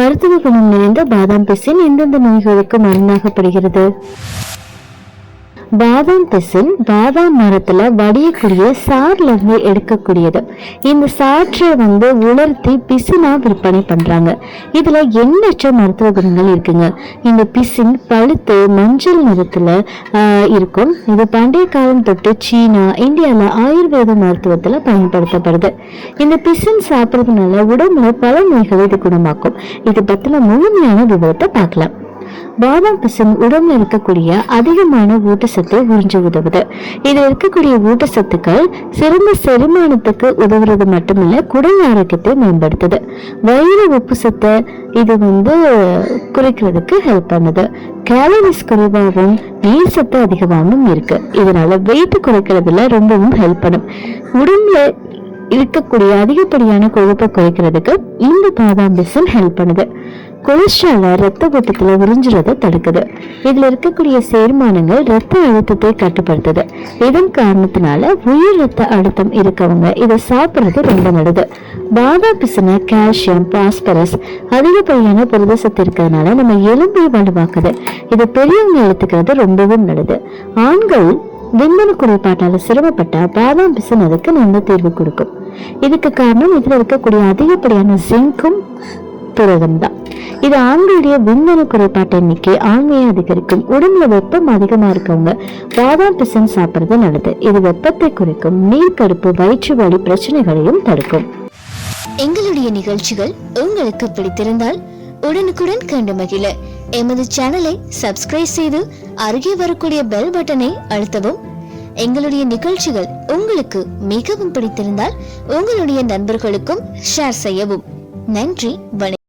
மருத்துவ குணம் நிறைந்த பாதாம் பிசின் எந்தெந்த நோய்களுக்கு மருந்தாகப்படுகிறது? பாதாம் பிசின் பாதாம் மரத்தில் வடியக்கூடிய சார்லேருந்து எடுக்கக்கூடியது. இந்த சாற்றை வந்து உலர்த்தி பிசினாக விற்பனை பண்ணுறாங்க இதில் எண்ணற்ற மருத்துவ குணங்கள் இருக்குங்க. இந்த பிசின் பழுத்து மஞ்சள் நிறத்தில் இருக்கும். இது பண்டைய காலம் தொட்டு சீனா இந்தியாவில் ஆயுர்வேத மருத்துவத்தில் பயன்படுத்தப்படுது. இந்த பிசின் சாப்பிட்றதுனால உடம்புல பல நோய்களை இது குணமாக்கும். இது பற்றின முழுமையான விவரத்தை பார்க்கலாம். பாதாம் பிசின் உடம்புல இருக்கக்கூடிய அதிகமான ஊட்டச்சத்தை உறிஞ்ச உதவுது. இதில் இருக்கக்கூடிய ஊட்டச்சத்துக்கள் சிறந்த செரிமானத்துக்கு உதவுறது மட்டுமில்ல குடல் ஆரோக்கியத்தை மேம்படுத்துது. வயிறு உப்பு சத்தை இது வந்து குறைக்கிறதுக்கு ஹெல்ப் பண்ணுது. கேலரிஸ் குறைவாகவும் நீர் சத்து அதிகமாகவும் இருக்கு. இதனால வெயிட் குறைக்கிறதுல ரொம்பவும் ஹெல்ப் பண்ணும். உடம்புல இருக்கக்கூடிய அதிகப்படியான கொழுப்பை குறைக்கிறதுக்கு இந்த பாதாம் பிசன் ஹெல்ப் பண்ணுது. கொலஸ்ட்ரால ரத்த ஓட்டத்தில் உறிஞ்சுறதை தடுக்குது. இதுல இருக்கக்கூடிய சேர்மானங்கள் ரத்த அழுத்தத்தை கட்டுப்படுத்துது. இதன் காரணத்தினால உயிர் ரத்த அழுத்தம் இருக்கவங்க இதை சாப்பிடுறது ரொம்ப நல்லது. பாதாம் பிசின கால்சியம் பாஸ்பரஸ் அதிகப்படியான புரதசத்து இருக்கிறதுனால நம்ம எலும்பை வலுவாக்குது. இது பெரியவங்க எடுத்துக்கிறது ரொம்பவும் நல்லது. ஆண்கள் விந்தணு குறைபாட்டால் சிரமப்பட்டா பாதாம் பிசின் அதுக்கு நல்ல தீர்வு கொடுக்கும். இதுக்கு காரணம் இதுல இருக்கக்கூடிய அதிகப்படியான ஜிங்கும் புரதம் தான் இது ஆண்களுடைய விந்தணு குறைபாட்டு எண்ணிக்கை ஆண்மையை அதிகரிக்கும். உடம்புல வெப்பம் அதிகமா இருக்கவங்க பாதாம் பிசின் சாப்பிடுறது நல்லது. இது வெப்பத்தை குறைக்கும் நீர்க்கடுப்பு வயிற்று வலி பிரச்சனைகளையும் தடுக்கும். எங்களுடைய நிகழ்ச்சிகள் உங்களுக்கு பிடித்திருந்தால் உடனுக்குடன் கண்டு மகிழ. எமது சேனலை சப்ஸ்கிரைப் செய்து அருகே வரக்கூடிய பெல் பட்டனை அழுத்தவும். எங்களுடைய நிகழ்ச்சிகள் உங்களுக்கு மிகவும் பிடித்திருந்தால் உங்களுடைய நண்பர்களுக்கும் ஷேர் செய்யவும். நன்றி வணக்கம்.